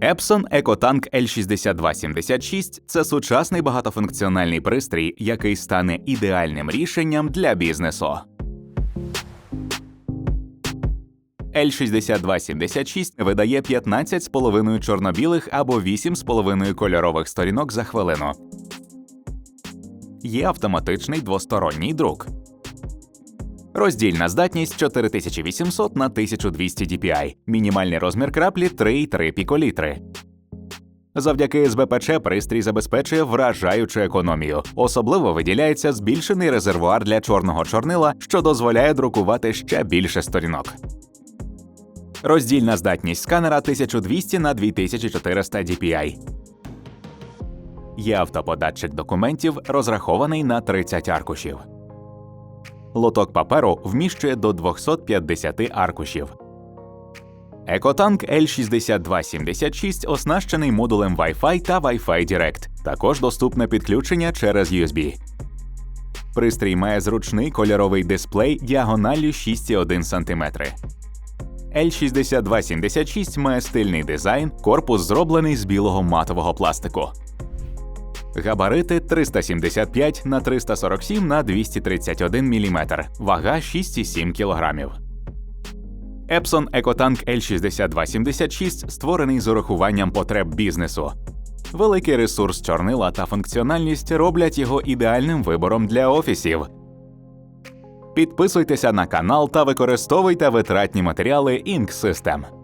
Epson EcoTank L6276 це сучасний багатофункціональний пристрій, який стане ідеальним рішенням для бізнесу. L6276 видає 15,5 чорно-білих або 8,5 кольорових сторінок за хвилину. Є автоматичний двосторонній друк. Роздільна здатність 4800 на 1200 dpi. Мінімальний розмір краплі 3,3 піколітри. Завдяки СБПЧ пристрій забезпечує вражаючу економію. Особливо виділяється збільшений резервуар для чорного чорнила, що дозволяє друкувати ще більше сторінок. Роздільна здатність сканера 1200 на 2400 dpi. Є автоподатчик документів, розрахований на 30 аркушів. Лоток паперу вміщує до 250 аркушів. Екотанк L6276 оснащений модулем Wi-Fi та Wi-Fi Direct. Також доступне підключення через USB. Пристрій має зручний кольоровий дисплей діагоналлю 6,1 см. L6276 має стильний дизайн, корпус зроблений з білого матового пластику. Габарити 375 на 347 на 231 мм, вага 6,7 кг. Epson EcoTank L6276 створений з урахуванням потреб бізнесу. Великий ресурс чорнила та функціональність роблять його ідеальним вибором для офісів. Підписуйтеся на канал та використовуйте витратні матеріали Ink System.